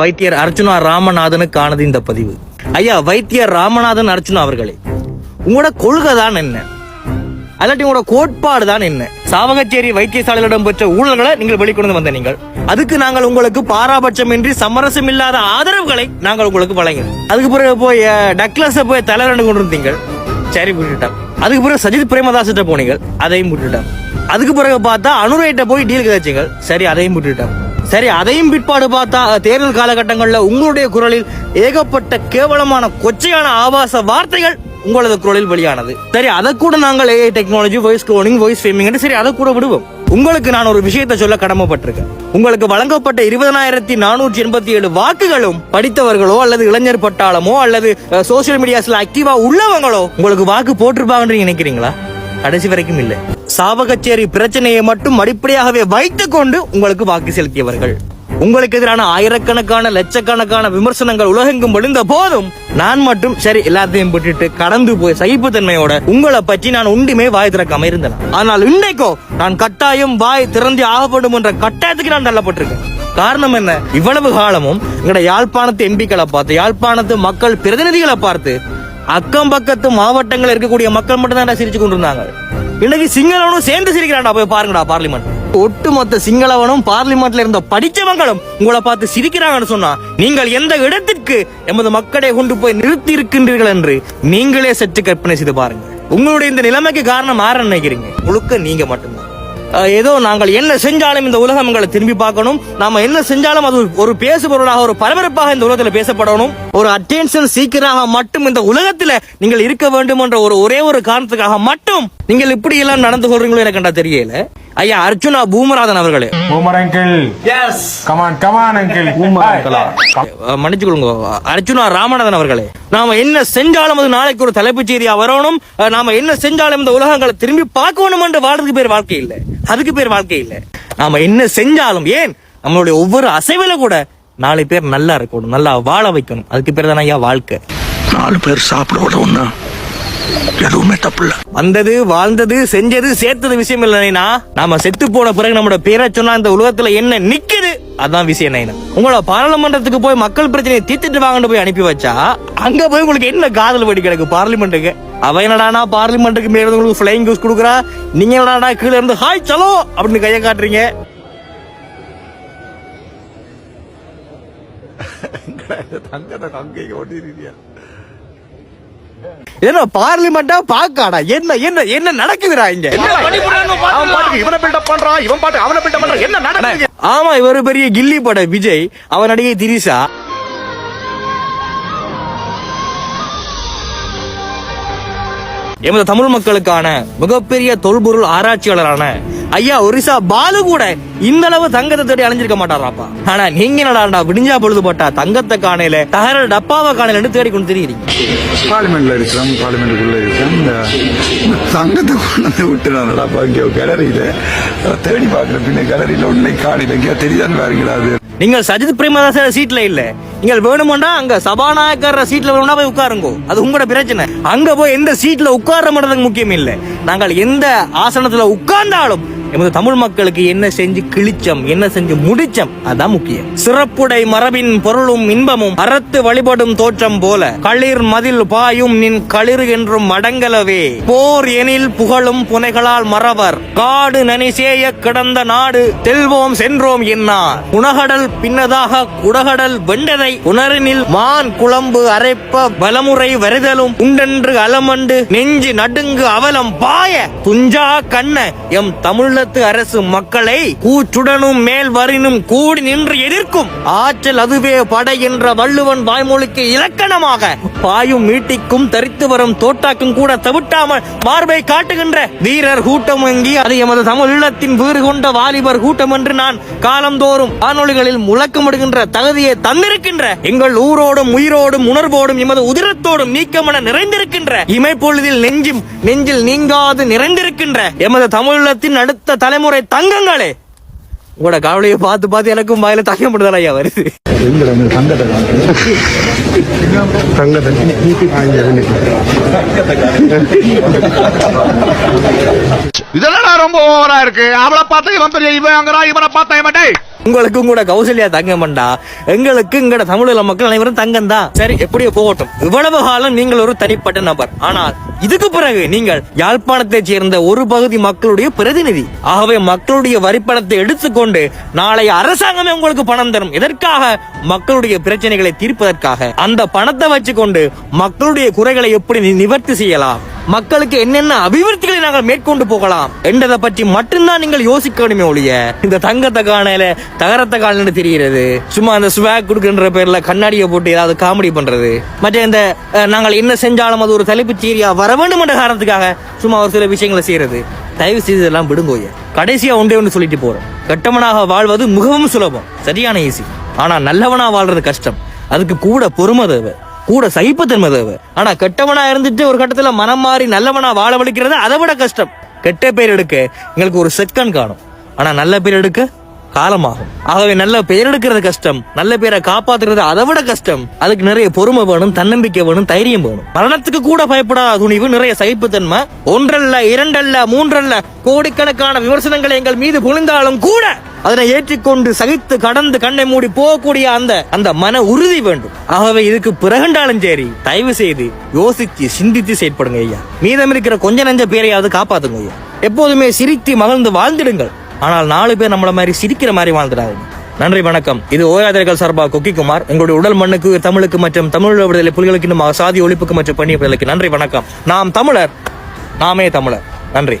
வைத்தியர் அர்ச்சுனா ராமநாதனுக்கானது இந்த பதிவு. ஐயா வைத்தியர் ராமநாதன் அர்ச்சுனா அவர்களே உங்களோட கொள்கை தான் என்ன? அல்லாட்டி உங்களோட கோட்பாடு தான் என்ன? சாவகச்சேரி வைத்தியசாலையில் பெற்ற ஊழல்களை நீங்கள் வெளிக்கொண்டு வந்த நீங்கள். அதுக்கு நாங்கள் உங்களுக்கு பாராபட்சமின்றி சமரசம் இல்லாத ஆதரவுகளை நாங்கள் உங்களுக்கு வழங்கினோம். அதுக்கு பிறகு போய் டக்ளஸ போய் தலைவரண்டு கொண்டு இருந்தீங்க சரி விட்டுட்டோம். அதுக்கு பிறகு சஜித் பிரேமதாசிட்ட போனீங்க அதையும் விட்டுட்டோம். அதுக்கு பிறகு பார்த்தா அனுரைட்ட போய் டீல் கதைச்சிங்க சரி அதையும் விட்டுட்டோம். சரி அதையும் பிற்பாடு பார்த்தா தேர்தல் காலகட்டங்களில் உங்களுடைய குரலில் ஏகப்பட்ட கேவலமான கொச்சையான ஆபாச வார்த்தைகள் உங்களது குரலில் வெளியானது. சரி அதை கூட நாங்கள் AI technology voice cloning voice framing சரி அதை கூட விடுவோம். உங்களுக்கு நான் ஒரு விஷயத்தை சொல்ல கடமைப்பட்டிருக்கேன். உங்களுக்கு வழங்கப்பட்ட இருபதனாயிரத்தி நானூற்றி எண்பத்தி ஏழு வாக்குகளும் படித்தவர்களோ அல்லது இளைஞர் பட்டாளமோ அல்லது சோசியல் மீடியாஸ்ல ஆக்டிவா உள்ளவங்களோ உங்களுக்கு வாக்கு போட்டிருப்பாங்கன்னு நினைக்கிறீங்களா? கடைசி வரைக்கும் இல்லை. சாவகச்சேரி பிரச்சனையை மட்டும் அடிப்படையாகவே வைத்துக்கொண்டு உங்களுக்கு வாக்கு செலுத்தியவர்கள். உங்களுக்கு எதிரான ஆயிரக்கணக்கான லட்சக்கணக்கான விமர்சனங்கள் உலகெங்கும் விழுந்த போதும். நான் மட்டும் சரி எல்லாத்தையும் விட்டுட்டு கடந்து போய் சகிப்புத்தன்மையோட உங்களை பற்றி நான் உண்டுமே வாய் திறக்காம இருந்தேன் ஆனால் இன்றைக்கோ நான் கட்டாயம் வாய் திறந்து ஆகப்படும் என்ற கட்டாயத்துக்கு நான் தள்ளப்பட்டிருக்கேன். காரணம் என்ன? இவ்வளவு காலமும் எங்களோட யாழ்ப்பாணத்து எம்பிக்களை பார்த்து யாழ்ப்பாணத்து மக்கள் பிரதிநிதிகளை பார்த்து அக்கம் பக்கத்து மாவட்டங்கள் இருக்கக்கூடிய மக்கள் மட்டும் தான் சிரிச்சு கொண்டிருந்தாங்க. இன்னைக்கு சிங்களவனும் சேர்ந்து சிரிக்கிறான்டா போய் பாருங்கடா பார்லிமெண்ட். ஒட்டுமொத்த சிங்களவனும் பார்லிமெண்ட்ல இருந்த படிச்சவங்களும் உங்களை பார்த்து சிரிக்கிறாங்கன்னு சொன்னா நீங்கள் எந்த இடத்திற்கு எமது மக்களை கொண்டு போய் நிறுத்தி இருக்கின்றீர்கள் என்று நீங்களே சற்று கற்பனை செய்து பாருங்க உங்களுடைய இந்த நிலைமைக்கு காரணம் யார நினைக்கிறீங்க? முழுக்க நீங்க மட்டும்தான். ஏதோ நாங்கள் என்ன செஞ்சாலும் இந்த உலகம் எங்களை திரும்பி பார்க்கணும். நாம என்ன செஞ்சாலும் அது ஒரு பேசுபொருளாக ஒரு பரபரப்பாக இந்த உலகத்தில் பேசப்படணும். ஒரு அட்டென்ஷன் சீக்கிராக மட்டும் இந்த உலகத்தில் நீங்கள் இருக்க வேண்டும் என்ற ஒரு ஒரே ஒரு காரணத்துக்காக மட்டும் நீங்கள் இப்படி எல்லாம் நடந்து கொள்றீங்களோ எனக்கு தெரியல. ஐயா அர்ஜுனா பூமராதன் அவர்களே. Boomer uncle. Yes Come on, come on, uncle. Ah மன்னிச்சுக்கொள்ளுங்க. Arjuna Ramanathan அவர்களே நாம என்ன செஞ்சாலும் அது நாளைக்கு ஒரு தலைப்புச் செய்தியா வரணும்? நாம என்ன செஞ்சாலும் இந்த உலகங்களை திரும்பி பார்க்கணும் என்று வாழ்றதுக்கு பேர் வாழ்க்கை இல்ல. அதுக்கு பேர் வாழ்க்கை இல்ல. நாம என்ன செஞ்சாலும் ஏன்? நம்மளுடைய ஒவ்வொரு அசைவில கூட நாலு பேர் நல்லா இருக்கணும் நல்லா வாழ வைக்கணும். அதுக்கு பேர் தானே ஐயா வாழ்க்கை. நாலு பேர் சாப்பிட விடவும்னா எதுவுமே தப்பு இல்ல. வந்தது வாழ்ந்தது செஞ்சது சேர்த்தது விஷயம் இல்லைனா நாம செத்து போன பிறகு நம்மளோட பேரை சொன்னா இந்த உலகத்துல என்ன நிக்குது? அதான் விஷயம் நைனா. உங்களோட பாராளுமன்றத்துக்கு போய் மக்கள் பிரச்சனையை தீர்த்துட்டு வாங்கன்னு போய் அனுப்பி வச்சா அங்க போய் உங்களுக்கு என்ன காதல் வடி கிடக்கு பார்லிமெண்ட்டுக்கு? அவ என்னடானா பார்லிமெண்ட்டுக்கு மேல உங்களுக்கு ஃபிளைங் நியூஸ் கொடுக்குறா? நீங்க என்னடானா கீழ இருந்து ஹாய் சலோ அப்படின்னு கையை காட்டுறீங்க. என்ன பார்லிமெண்டா பாக்காடா என்ன என்ன என்ன நடக்குதுடா இங்க? அவன் பாட்டுக்கு இவனை பில்டப் பண்றான் இவன் பாட்டு அவனை பில்டப் பண்றான். என்ன நடக்குது? ஆமா இவர் பெரிய கில்லி பட விஜய் அவன் நடிகை திரிசா எமது தமிழ் மக்களுக்கான மிகப்பெரிய தொல்பொருள் ஆராய்ச்சியாளரான ஐயா ஒரிசா பாலு கூட இந்த அளவு தங்கத்தை தேடி அலைஞ்சிருக்க மாட்டாராப்பா. ஆனா நீங்க என்னடாண்டா விடிஞ்சா பொழுது போட்டா தங்கத்தை காணையில தகர டப்பாவை காணையில தேடி கொண்டு தெரியுறீங்க. பார்லிமெண்ட்ல இருக்கிறோம் பார்லிமெண்ட்டுக்குள்ள இருக்கிறோம். தங்கத்தை கொண்டு வந்து விட்டுறாங்கடா இங்கே கேலரியில தேடி பார்க்குற பின்ன கேலரியில உன்னை காணில இங்கே தெரியாதுன்னு அது? நீங்கள் சஜித் பிரேமதாச சீட்ல இல்ல. நீங்கள் வேணுமெண்டா அங்க சபாநாயகர் சீட்ல வேணும்னா போய் உட்காருங்க. அது உங்களோட பிரச்சனை. அங்க போய் எந்த சீட்ல உட்கார மாட்டதுக்கு முக்கியம் இல்ல. நாங்கள் எந்த ஆசனத்துல உட்கார்ந்தாலும் எமது தமிழ் மக்களுக்கு என்ன செஞ்சு கிழிச்சம் என்ன செஞ்சு முடிச்சம் அதான் முக்கியம். சிறப்புடை மரபின் பொருளும் இன்பமும் அறத்து வழிபடும் தோற்றம் போல களிர் மதில் பாயும் நின் களிறு என்றும் அடங்கலவே. போர் எனில் புகழும் புனைகளால் மறவர். காடு நனிசேய கிடந்த நாடு தெல்வோம் சென்றோம் என்னார் உணகடல் பின்னதாக குடகடல் வெண்டதை உணரினில் மான் குழம்பு அரைப்ப பலமுறை வருதலும் உண்டென்று அலமண்டு நெஞ்சு நடுங்கு அவலம் பாய. துஞ்சா கண்ண எம் தமிழ் தமிழத்து அரசு மக்களை கூச்சுடனும் மேல் வரினும் கூடி நின்று எதிர்க்கும் ஆற்றல் அதுவே படை என்ற வள்ளுவன் வாய்மொழிக்கு இலக்கணமாக பாயும் மீட்டிக்கும் தரித்து வரும் தோட்டாக்கும் கூட தவிட்டாமல் மார்பை காட்டுகின்ற வீரர் கூட்டம் வங்கி அது எமது தமிழீழத்தின் வீறு கொண்ட வாலிபர் கூட்டம் என்று நான் காலந்தோறும் வானொலிகளில் முழக்கமிடுகின்ற தகுதியை தந்திருக்கின்ற எங்கள் ஊரோடும் உயிரோடும் உணர்வோடும் எமது உதிரத்தோடும் நீக்கமென நிறைந்திருக்கின்ற இமைப்பொழுதில் நெஞ்சும் நெஞ்சில் நீங்காது நிறைந்திருக்கின்ற எமது தமிழத்தின் அடுத்த தலைமுறை தங்கங்களே. உங்களோட கவலையை பார்த்து பார்த்து எனக்கும் வாயில தகப்படுதல் ஐயா வருது. இதெல்லாம் ரொம்ப ஓவரா இருக்கு. அவளை பார்த்தா இவன் பெரிய இவன் அங்கடா இவனை பார்த்தா இவன் உங்களுக்கும் கூட கௌசல்யா தங்கம் பண்ணா எங்களுக்கு எங்கட தமிழக மக்கள் அனைவரும் தங்கம் தான் சரி எப்படியோ போகட்டும். இவ்வளவு காலம் நீங்கள் ஒரு தனிப்பட்ட நபர். ஆனால் இதுக்கு பிறகு நீங்கள் யாழ்ப்பாணத்தை சேர்ந்த ஒரு பகுதி மக்களுடைய பிரதிநிதி. ஆகவே மக்களுடைய வரிப்பணத்தை எடுத்துக்கொண்டு நாளை அரசாங்கமே உங்களுக்கு பணம் தரும். எதற்காக? மக்களுடைய பிரச்சனைகளை தீர்ப்பதற்காக. அந்த பணத்தை வச்சுக்கொண்டு மக்களுடைய குறைகளை எப்படி நிவர்த்தி செய்யலாம்? மக்களுக்கு என்னென்ன அபிவிருத்திகளை நாங்கள் மேற்கொண்டு போகலாம்? என்றதை பற்றி மட்டும்தான் நீங்கள் யோசிக்கணுமே ஒழிய இந்த தங்கத்தை காணல தகரத்தை கால்னு தெரிகிறது. சும்மா அந்த ஸ்வாக் கொடுக்குன்ற பேர்ல கண்ணாடியை போட்டு ஏதாவது காமெடி பண்றது. மற்ற இந்த நாங்கள் என்ன செஞ்சாலும் அது ஒரு தலைப்பு சீரியா வர வேண்டும் என்ற காரணத்துக்காக சும்மா ஒரு சில விஷயங்களை செய்யறது தயவு செய்து இதெல்லாம் விடுங்கோய கடைசியா ஒன்றே ஒன்று சொல்லிட்டு போறோம். கெட்டவனாக வாழ்வது மிகவும் சுலபம். சரியான ஈஸி ஆனா நல்லவனா வாழ்றது கஷ்டம். அதுக்கு கூட பொறுமை தேவை. கூட சகிப்புத்தன்மை தேவை. ஆனா கெட்டவனா இருந்துட்டு ஒரு கட்டத்துல மனம் மாறி நல்லவனா வாழ வலிக்கிறது அதை விட கஷ்டம். கெட்ட பேர் எடுக்க எங்களுக்கு ஒரு செகண்ட் காணும். ஆனா நல்ல பேர் எடுக்க காலமாகும். ஆகவே நல்ல பெயர் எடுக்கிறது கஷ்டம். நல்ல பேரை காப்பாத்துறது அதை விட கஷ்டம். அதுக்கு நிறைய பொறுமை வேணும் தன்னம்பிக்கை வேணும் தைரியம் வேணும். மரணத்துக்கு கூட பயப்படாத துணிவு நிறைய சகிப்புத்தன்மை. ஒன்றல்ல இரண்டல்ல மூன்றல்ல கோடிக்கணக்கான விமர்சனங்களை எங்கள் மீது பொழிந்தாலும் கூட அதனை ஏற்றிக்கொண்டு சகித்து கடந்து கண்ணை மூடி போகக்கூடிய அந்த அந்த மன உறுதி வேண்டும். ஆகவே இதுக்கு பிறகுண்டாலும் சரி தயவு செய்து யோசித்து சிந்தித்து செயற்படுங்க ஐயா. மீதம் இருக்கிற கொஞ்ச நஞ்ச பேரையாவது காப்பாத்துங்க ஐயா. எப்போதுமே சிரித்து மகிழ்ந்து வாழ்ந்திடுங்கள். ஆனால் நாலு பேர் நம்மள மாதிரி சிரிக்கிற மாதிரி வாழ்ந்துடாதீங்க. நன்றி வணக்கம். இது ஓயாதிரிகள் சார்பா குக்கிக்குமார் எங்களுடைய உடல் மண்ணுக்கு தமிழுக்கு மற்றும் தமிழ் விடுதலை புலிகளுக்கு இன்னும் சாதி ஒழிப்புக்கு மற்றும் பண்ணிய நன்றி வணக்கம். நாம் தமிழர். நாமே தமிழர். நன்றி.